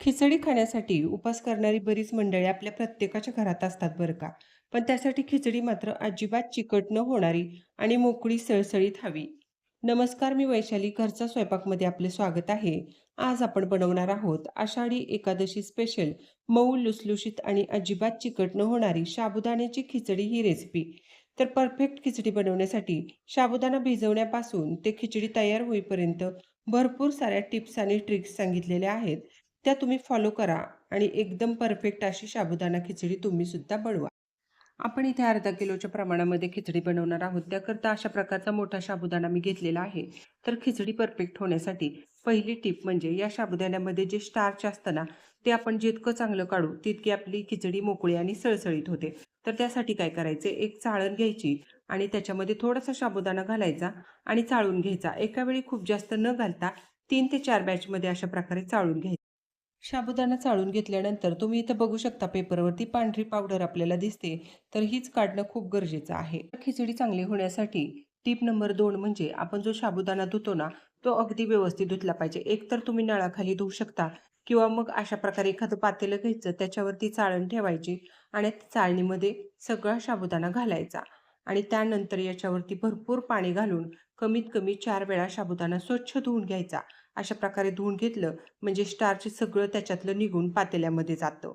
खिचडी खाण्यासाठी उपास करणारी बरीच मंडळी आपल्या प्रत्येकाच्या घरात असतात बरं का. पण त्यासाठी खिचडी मात्र अजिबात चिकट न होणारी आणि मोकळी सळसळीत हवी. नमस्कार, मी वैशाली. घरच्या स्वयंपाकमध्ये आपले स्वागत आहे. आज आपण बनवणार आहोत आषाढी एकादशी स्पेशल मऊ लुसलुशीत आणि अजिबात चिकट न होणारी साबुदाण्याची खिचडी ही रेसिपी. तर परफेक्ट खिचडी बनवण्यासाठी साबुदाणा भिजवण्यापासून ते खिचडी तयार होईपर्यंत भरपूर साऱ्या टिप्स आणि ट्रिक्स सांगितलेल्या आहेत. त्या तुम्ही फॉलो करा आणि एकदम परफेक्ट अशी साबुदाणा खिचडी तुम्ही सुद्धा बनवा. आपण इथे अर्धा किलोच्या प्रमाणामध्ये खिचडी बनवणार आहोत. त्याकरता अशा प्रकारचा मोठा साबुदाणा मी घेतलेला आहे. तर खिचडी परफेक्ट होण्यासाठी पहिली टिप म्हणजे या साबुदाण्यामध्ये जे स्टार्च असतं ना, ते आपण जितकं चांगलं काढू, तितकी आपली खिचडी मोकळी आणि सळसळीत होते. तर त्यासाठी काय करायचे, एक चाळण घ्यायची आणि त्याच्यामध्ये थोडासा साबुदाणा घालायचा आणि चाळून घ्यायचा. एका वेळी खूप जास्त न घालता तीन ते चार बॅचमध्ये अशा प्रकारे चाळून घ्यायचं. साबुदाणा चाळून घेतल्यानंतर तुम्ही इथं बघू शकता पेपरवरती पांढरी पावडर आपल्याला दिसते. तर हीच काढणं खूप गरजेचं आहे. खिचडी चांगली होण्यासाठी टीप नंबर दोन म्हणजे आपण जो साबुदाणा धुतो ना तो अगदी व्यवस्थित धुतला पाहिजे. एकतर तुम्ही नळाखाली धुवू शकता किंवा मग अशा प्रकारे एखादं पातेलं घ्यायचं त्याच्यावरती चाळण ठेवायची आणि चाळणीमध्ये सगळा साबुदाणा घालायचा. आणि त्यानंतर याच्यावरती भरपूर पाणी घालून कमीत कमी चार वेळा साबुदाणा स्वच्छ धुवून घ्यायचा. अशा प्रकारे धुवून घेतलं म्हणजे स्टार्च सगळं त्याच्यातलं निघून पातेल्यामध्ये जातं.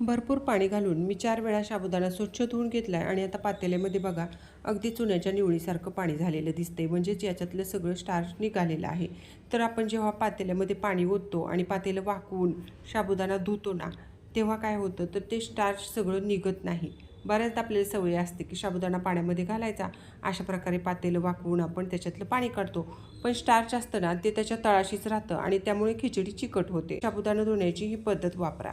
भरपूर पाणी घालून मी चार वेळा साबुदाणा स्वच्छ धुवून घेतला आहे आणि आता पातेल्यामध्ये बघा अगदी चुन्याच्या निवळीसारखं पाणी झालेलं दिसतंय. म्हणजेच याच्यातलं सगळं स्टार्च निघालेलं आहे. तर आपण जेव्हा पातेल्यामध्ये पाणी ओततो आणि पातेलं वाकवून साबुदाणा धुतो ना तेव्हा काय होतं? तर ते स्टार्च सगळं निघत नाही. बऱ्याचदा आपल्याला सवय असते की साबुदाणा पाण्यामध्ये घालायचा. अशा प्रकारे पातेलं वाकवून आपण त्याच्यातलं पाणी काढतो. पण स्टार्च असतं ना ते त्याच्या तळाशीच राहतं आणि त्यामुळे खिचडी चिकट होते. साबुदाणा धुण्याची ही पद्धत वापरा.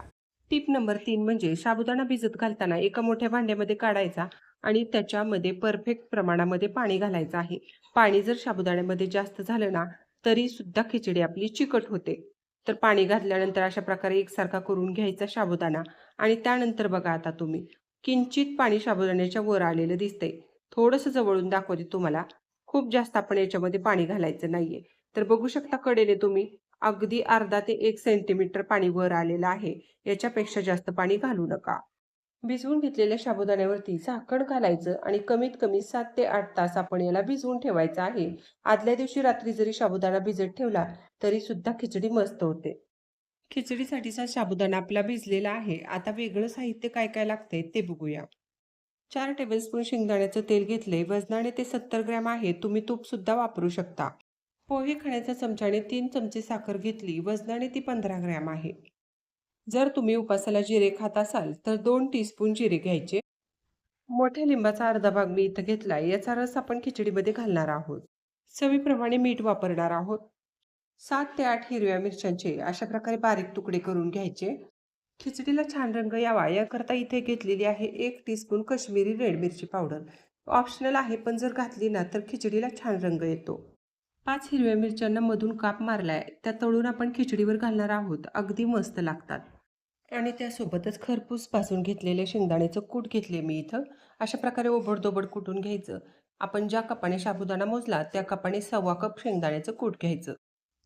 टीप नंबर तीन म्हणजे साबुदाणा भिजत घालताना एका मोठ्या भांड्यामध्ये काढायचा आणि त्याच्यामध्ये परफेक्ट प्रमाणामध्ये पाणी घालायचं आहे. पाणी जर साबुदाण्यामध्ये जास्त झालं ना तरी सुद्धा खिचडी आपली चिकट होते. तर पाणी घातल्यानंतर अशा प्रकारे एकसारखा करून घ्यायचा साबुदाणा. आणि त्यानंतर बघा आता तुम्ही किंचित पाणी साबुदाण्याच्या वर आलेलं दिसतंय. थोडंसं जवळून दाखवते तुम्हाला. खूप जास्त आपण याच्यामध्ये पाणी घालायचं नाहीये. तर बघू शकता कडेने तुम्ही. अगदी अर्धा ते एक सेंटीमीटर पाणी वर आलेलं आहे. याच्यापेक्षा जास्त पाणी घालू नका. भिजवून घेतलेल्या साबुदाण्यावरती झाकण घालायचं आणि कमीत कमी सात ते आठ तास आपण याला भिजवून ठेवायचं आहे. आदल्या दिवशी रात्री जरी साबुदाणा भिजत ठेवला तरी सुद्धा खिचडी मस्त होते. खिचडीसाठीचा साबुदाणा आपला भिजलेला आहे. आता वेगळं साहित्य काय काय लागतंय ते बघूया. चार टेबलस्पून शेंगदाण्याचं तेल घेतले वजनाने ते सत्तर ग्रॅम आहे. तुम्ही तूप सुद्धा वापरू शकता. पोहे खाण्याच्या चमच्याने तीन चमचे साखर घेतली. वजनाने ती पंधरा ग्रॅम आहे. जर तुम्ही उपासाला जिरे खात असाल तर दोन टीस्पून जिरे घ्यायचे. मोठ्या लिंबाचा अर्धा भाग मी इथं घेतला याचा रस आपण खिचडीमध्ये घालणार आहोत. चवीप्रमाणे मीठ वापरणार आहोत. सात ते आठ हिरव्या मिरच्यांचे अशा प्रकारे बारीक तुकडे करून घ्यायचे. खिचडीला छान रंग यावा. याकरता इथे घेतलेली आहे एक टीस्पून कश्मीरी रेड मिरची पावडर ऑप्शनल आहे पण जर घातली ना तर खिचडीला छान रंग येतो. पाच हिरव्या मिरच्यांना मधून काप मारलाय. त्या तळून आपण खिचडीवर घालणार आहोत. अगदी मस्त लागतात. आणि त्यासोबतच खरपूस भाजून घेतलेले शेंगदाण्याचं कूट घेतले मी इथं. अशा प्रकारे ओबडदोबड कुटून घ्यायचं. आपण ज्या कपाने साबुदाणा मोजला त्या कपाने सव्वा कप शेंगदाण्याचं कूट घ्यायचं.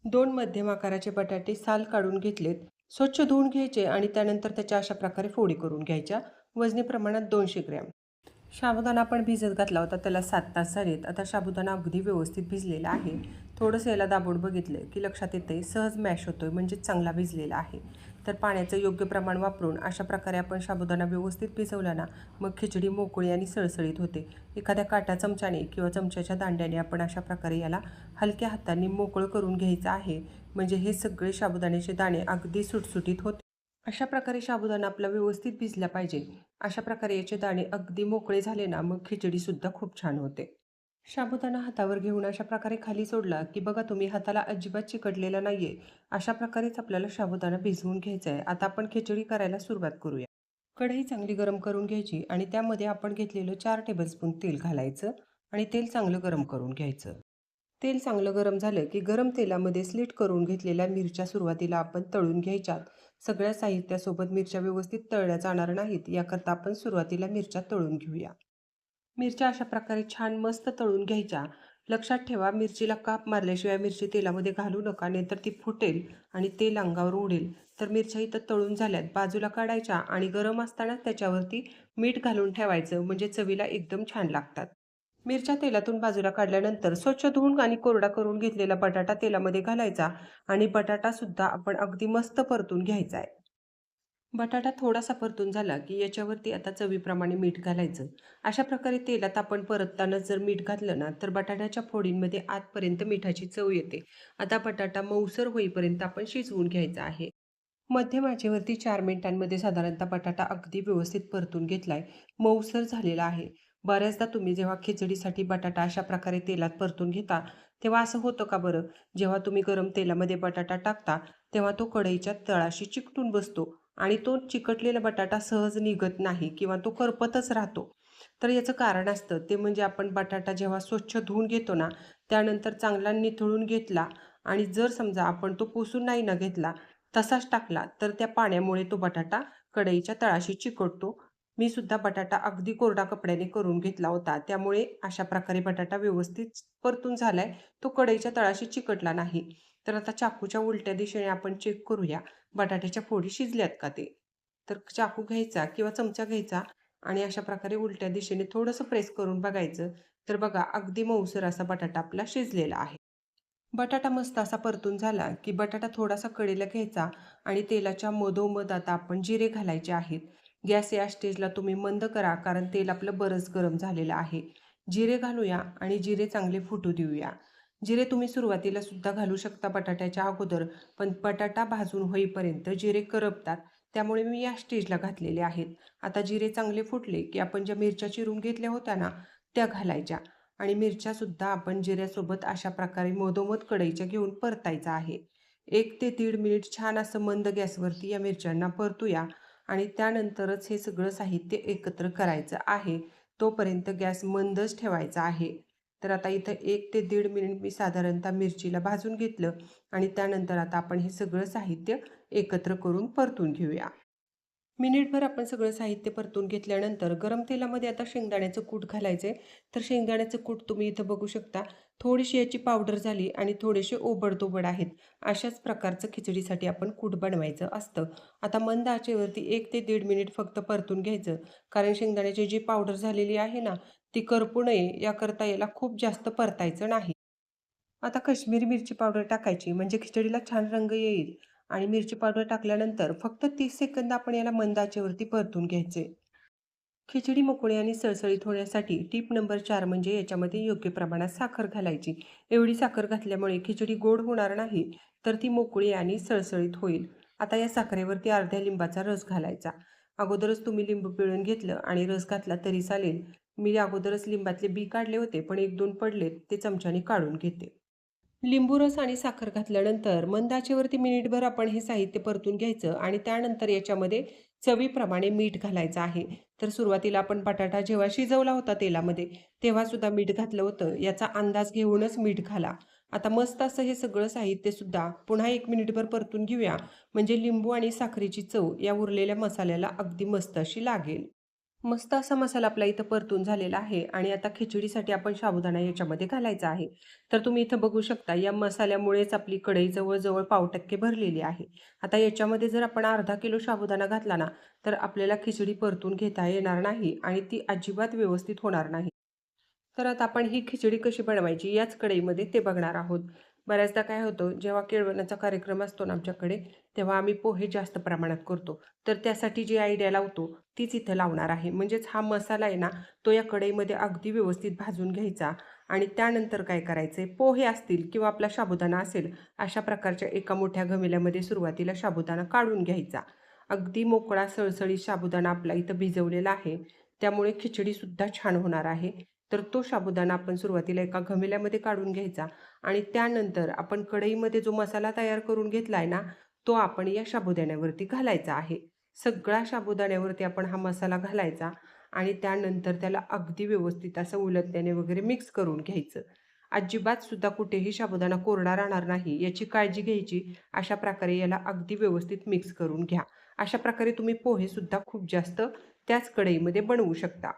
दोन मध्यम आकाराचे बटाटे साल काढून घेतलेत. स्वच्छ धुवून घ्यायचे आणि त्यानंतर त्याच्या अशा प्रकारे फोडी करून घ्यायच्या. वजनी प्रमाणात दोनशे ग्रॅम. साबुदाणा आपण भिजत घातला होता. त्याला सात तास झालेत. आता साबुदाणा अगदी व्यवस्थित भिजलेला आहे. थोडंसं याला दाबोड बघितलं की लक्षात येते सहज मॅश होतोय म्हणजे चांगला भिजलेला आहे. तर पाण्याचं योग्य प्रमाण वापरून अशा प्रकारे आपण साबुदाणा व्यवस्थित भिजवला ना मग खिचडी मोकळी आणि सळसळीत होते. एखाद्या काटा चमच्याने किंवा चमच्याच्या दांड्याने आपण अशा प्रकारे याला हलक्या हातांनी मोकळं करून घ्यायचं आहे. म्हणजे हे सगळे साबुदाण्याचे दाणे अगदी सुटसुटीत होते. अशा प्रकारे साबुदाणा आपला व्यवस्थित भिजला पाहिजे. अशा प्रकारे याचे दाणे अगदी मोकळे झाले ना मग खिचडीसुद्धा खूप छान होते. साबुदाणा हातावर घेऊन अशा प्रकारे खाली सोडला की बघा तुम्ही हाताला अजिबात चिकटलेला नाहीये. अशा प्रकारेच आपल्याला साबुदाणा भिजवून घ्यायचा आहे आता आपण खिचडी करायला सुरुवात करूया. कढई चांगली गरम करून घ्यायची आणि त्यामध्ये आपण घेतलेलं चार टेबलस्पून तेल घालायचं आणि तेल चांगलं गरम करून घ्यायचं. तेल चांगलं गरम झालं की गरम तेलामध्ये स्लिट करून घेतलेल्या मिरच्या सुरुवातीला आपण तळून घ्यायच्यात. सगळ्या साहित्यासोबत मिरच्या व्यवस्थित तळल्या जाणार नाहीत याकरता आपण सुरुवातीला मिरच्या तळून घेऊया. मिरच्या अशा प्रकारे छान मस्त तळून घ्यायच्या. लक्षात ठेवा मिरचीला काप मारल्याशिवाय मिरची तेलामध्ये घालू नका नाहीतर ती फुटेल आणि तेल अंगावर उडेल. तर मिरच्या इथं तळून झाल्यात. बाजूला काढायच्या आणि गरम असताना त्याच्यावरती मीठ घालून ठेवायचं म्हणजे चवीला एकदम छान लागतात. मिरच्या तेलातून बाजूला काढल्यानंतर स्वच्छ धुवून आणि कोरडा करून घेतलेला बटाटा तेलामध्ये घालायचा आणि बटाटा सुद्धा आपण अगदी मस्त परतून घ्यायचा आहे. बटाटा थोडासा परतून झाला की याच्यावरती आता चवीप्रमाणे मीठ घालायचं. अशा प्रकारे तेलात आपण परतताना जर मीठ घातलं ना तर बटाट्याच्या फोडींमध्ये आतपर्यंत मिठाची चव येते. आता बटाटा मऊसर होईपर्यंत आपण शिजवून घ्यायचा आहे. मध्यम आचेवरती चार मिनिटांमध्ये साधारणतः बटाटा अगदी व्यवस्थित परतून घेतलाय. मऊसर झालेला आहे. बऱ्याचदा तुम्ही जेव्हा खिचडीसाठी बटाटा अशा प्रकारे तेलात परतून घेता तेव्हा असं होतं का बरं? जेव्हा तुम्ही गरम तेलामध्ये बटाटा टाकता तेव्हा तो कढईच्या तळाशी चिकटून बसतो. आणि तो चिकटलेला बटाटा सहज निघत नाही किंवा तो करपतच राहतो. तर याचं कारण असतं. ते म्हणजे आपण बटाटा जेव्हा स्वच्छ धुवून घेतो ना त्यानंतर चांगला निथळून घेतला आणि जर समजा आपण तो पुसून नाही ना घेतला तसाच टाकला तर त्या पाण्यामुळे तो बटाटा कढईच्या तळाशी चिकटतो. मी सुद्धा बटाटा अगदी कोरडा कपड्याने करून घेतला होता. त्यामुळे अशा प्रकारे बटाटा व्यवस्थित परतून झालाय. तो कढईच्या तळाशी चिकटला नाही. तर आता चाकूच्या उलट्या दिशेने आपण चेक करूया बटाट्याच्या फोडी शिजल्यात का ते? तर चाकू घ्यायचा किंवा चमचा घ्यायचा आणि अशा प्रकारे उलट्या दिशेने थोडंसं प्रेस करून बघायचं. तर बघा अगदी मऊसर असा बटाटा आपला शिजलेला आहे. बटाटा मस्त असा परतून झाला की बटाटा थोडासा कडेला घ्यायचा आणि तेलाच्या मधोमध आता आपण जिरे घालायचे आहेत. गॅस या स्टेजला तुम्ही मंद करा कारण तेल आपलं बरंच गरम झालेलं आहे. जिरे घालूया आणि जिरे चांगले फुटू देऊया. जिरे तुम्ही सुरुवातीला सुद्धा घालू शकता बटाट्याच्या अगोदर पण बटाटा भाजून होईपर्यंत जिरे करपतात. त्यामुळे मी या स्टेजला घातलेले आहेत. आता जिरे चांगले फुटले की आपण ज्या मिरच्या चिरून घेतल्या होत्या ना त्या घालायच्या. आणि मिरच्यासुद्धा आपण जिऱ्यासोबत अशा प्रकारे मधोमध कढईच्या घेऊन परतायचा आहे. एक ते दीड मिनिट छान असं मंद गॅसवरती या मिरच्यांना परतूया आणि त्यानंतरच हे सगळं साहित्य एकत्र करायचं आहे. तोपर्यंत गॅस मंदच ठेवायचा आहे. तर आता इथं एक ते दीड मिनिट मी साधारणतः मिरचीला भाजून घेतलं आणि त्यानंतर आता आपण हे सगळं साहित्य एकत्र करून परतून घेऊया. मिनिटभर आपण सगळं साहित्य परतून घेतल्यानंतर गरम तेलामध्ये आता शेंगदाण्याचं कूट घालायचं आहे तर शेंगदाण्याचं कूट तुम्ही इथं बघू शकता. थोडीशी याची पावडर झाली आणि थोडेसे ओबडतोबड आहेत. अशाच प्रकारचं खिचडीसाठी आपण कूट बनवायचं असतं. आता मंद आचेवरती एक ते दीड मिनिट फक्त परतून घ्यायचं. कारण शेंगदाण्याची जी पावडर झालेली आहे ना ती करपू नये याकरता याला खूप जास्त परतायचं नाही. आता काश्मीरी मिरची पावडर टाकायची म्हणजे खिचडीला छान रंग येईल. आणि मिरची पावडर टाकल्यानंतर फक्त तीस सेकंद आपण याला मंद आचेवरती परतून घ्यायचे. खिचडी मोकळी आणि सळसळीत होण्यासाठी टीप नंबर चार म्हणजे याच्यामध्ये योग्य प्रमाणात साखर घालायची. एवढी साखर घातल्यामुळे खिचडी गोड होणार नाही तर ती मोकळी आणि सळसळीत होईल. आता या साखरेवरती अर्ध्या लिंबाचा रस घालायचा. अगोदरच तुम्ही लिंबू पिळून घेतलं आणि रस घातला तरी चालेल. मी अगोदरच लिंबातले बी काढले होते पण एक दोन पडलेत ते चमच्याने काढून घेते. लिंबू रस आणि साखर घातल्यानंतर मंदाचेवरती मिनिटभर आपण हे साहित्य परतून घ्यायचं आणि त्यानंतर याच्यामध्ये चवीप्रमाणे मीठ घालायचं आहे. तर सुरुवातीला आपण बटाटा जेव्हा शिजवला होता तेलामध्ये तेव्हा सुद्धा मीठ घातलं होतं. याचा अंदाज घेऊनच मीठ घाला. आता मस्त असं हे सगळं साहित्य सुद्धा पुन्हा एक मिनिटभर परतून घेऊया. म्हणजे लिंबू आणि साखरेची चव या उरलेल्या मसाल्याला अगदी मस्त अशी लागेल. मस्त असा मसाला आपला इथं परतून झालेला आहे आणि आता खिचडीसाठी आपण साबुदाणा याच्यामध्ये घालायचा आहे. तर तुम्ही इथं बघू शकता या मसाल्यामुळेच आपली कढई जवळजवळ पाव टक्के भरलेली आहे. आता याच्यामध्ये जर आपण अर्धा किलो साबुदाणा घातला ना तर आपल्याला खिचडी परतून घेता येणार नाही आणि ती अजिबात व्यवस्थित होणार नाही. तर आता आपण ही खिचडी कशी बनवायची याच कढईमध्ये ते बघणार आहोत. बऱ्याचदा काय होतं जेव्हा केळवणाचा कार्यक्रम असतो ना आमच्याकडे तेव्हा आम्ही पोहे जास्त प्रमाणात करतो. तर त्यासाठी जी आयडिया लावतो तीच इथं लावणार आहे. म्हणजेच हा मसाला आहे ना तो या कढईमध्ये अगदी व्यवस्थित भाजून घ्यायचा आणि त्यानंतर काय करायचं आहे पोहे असतील किंवा आपला साबुदाणा असेल अशा प्रकारच्या एका मोठ्या घमिल्यामध्ये सुरुवातीला साबुदाणा काढून घ्यायचा. अगदी मोकळा सळसळी साबुदाणा आपला इथं भिजवलेला आहे. त्यामुळे खिचडीसुद्धा छान होणार आहे. तर तो साबुदाणा आपण सुरुवातीला एका घमेल्यामध्ये काढून घ्यायचा आणि त्यानंतर आपण कढईमध्ये जो मसाला तयार करून घेतला आहे ना तो आपण या साबुदाण्यावरती घालायचा आहे. सगळ्या साबुदाण्यावरती आपण हा मसाला घालायचा आणि त्यानंतर त्याला अगदी व्यवस्थित असं उलटण्याने वगैरे मिक्स करून घ्यायचं. अजिबात सुद्धा कुठेही साबुदाणा कोरडा राहणार नाही. याची काळजी घ्यायची. अशा प्रकारे याला अगदी व्यवस्थित मिक्स करून घ्या. अशा प्रकारे तुम्ही पोहे सुद्धा खूप जास्त त्याच कढईमध्ये बनवू शकता.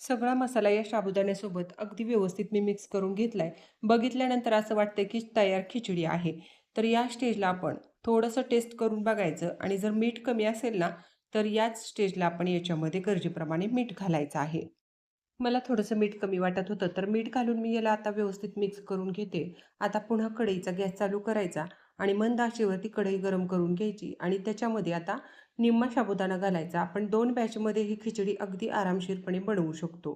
सगळा मसाला या साबुदाण्यासोबत अगदी व्यवस्थित मी मिक्स करून घेतलाय. बघितल्यानंतर असं वाटतं की तयार खिचडी आहे. तर या स्टेजला आपण थोडंसं टेस्ट करून बघायचं आणि जर मीठ कमी असेल ना तर याच स्टेजला आपण याच्यामध्ये गरजेप्रमाणे मीठ घालायचं आहे. मला थोडंसं मीठ कमी वाटत होतं तर मीठ घालून मी याला आता व्यवस्थित मिक्स करून घेते. आता पुन्हा कढईचा गॅस चालू करायचा आणि मंद आचेवरती कढई गरम करून घ्यायची आणि त्याच्यामध्ये आता निम्मा साबुदाणा घालायचा. आपण दोन बॅचमध्ये ही खिचडी अगदी आरामशीरपणे बनवू शकतो.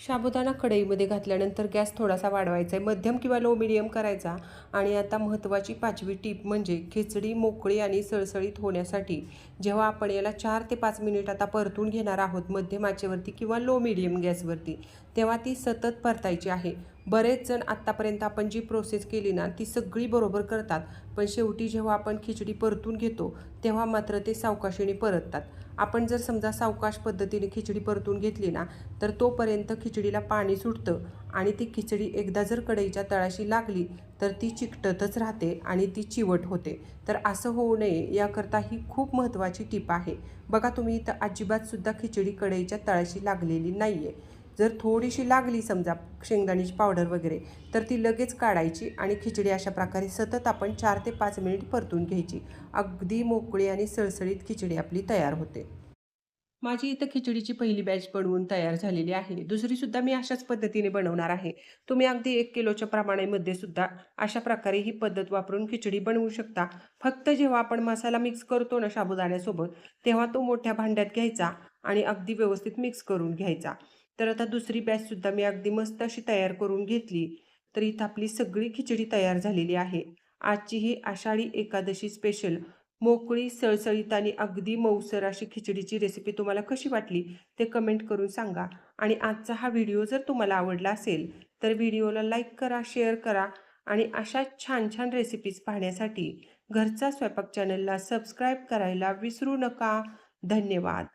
साबुदाणा कढईमध्ये घातल्यानंतर गॅस थोडासा वाढवायचा आहे. मध्यम किंवा लो मिडियम करायचा. आणि आता महत्त्वाची पाचवी टीप म्हणजे खिचडी मोकळी आणि सळसळीत होण्यासाठी. जेव्हा आपण याला चार ते पाच मिनिट आता परतून घेणार आहोत मध्यम आचेवरती किंवा लो मिडियम गॅसवरती तेव्हा ती सतत परतायची आहे. बरेच जण आत्तापर्यंत आपण जी प्रोसेस केली ना ती सगळी बरोबर करतात. पण शेवटी जेव्हा आपण खिचडी परतून घेतो तेव्हा मात्र ते सावकाशीने परततात. आपण जर समजा सावकाश पद्धतीने खिचडी परतून घेतली ना तर तोपर्यंत खिचडीला पाणी सुटतं आणि ती खिचडी एकदा जर कढईच्या तळाशी लागली तर ती चिकटतच राहते आणि ती चिवट होते. तर असं होऊ नये याकरता ही खूप महत्त्वाची टीप आहे. बघा तुम्ही इथं अजिबातसुद्धा खिचडी कढईच्या तळाशी लागलेली नाही आहे जर थोडीशी लागली समजा शेंगदाण्याची पावडर वगैरे तर ती लगेच काढायची आणि खिचडी अशा प्रकारे सतत आपण चार ते पाच मिनिट परतून घ्यायची. अगदी मोकळी आणि सळसळीत खिचडी आपली तयार होते. माझी इथं खिचडीची पहिली बॅच बनवून तयार झालेली आहे. दुसरीसुद्धा मी अशाच पद्धतीने बनवणार आहे. तुम्ही अगदी एक किलोच्या प्रमाणामध्ये सुद्धा अशा प्रकारे ही पद्धत वापरून खिचडी बनवू शकता. फक्त जेव्हा आपण मसाला मिक्स करतो ना साबुदाण्यासोबत तेव्हा तो मोठ्या भांड्यात घ्यायचा आणि अगदी व्यवस्थित मिक्स करून घ्यायचा. तर आता दुसरी बॅचसुद्धा मी अगदी मस्त अशी तयार करून घेतली. तर इथं आपली सगळी खिचडी तयार झालेली आहे. आजची ही आषाढी एकादशी स्पेशल मोकळी सळसळीत आणि अगदी मऊसर अशी खिचडीची रेसिपी तुम्हाला कशी वाटली ते कमेंट करून सांगा. आणि आजचा हा व्हिडिओ जर तुम्हाला आवडला असेल तर व्हिडिओला लाईक करा शेअर करा आणि अशा छान छान रेसिपीज पाहण्यासाठी घरचा स्वयंपाक चॅनलला सबस्क्राईब करायला विसरू नका. धन्यवाद.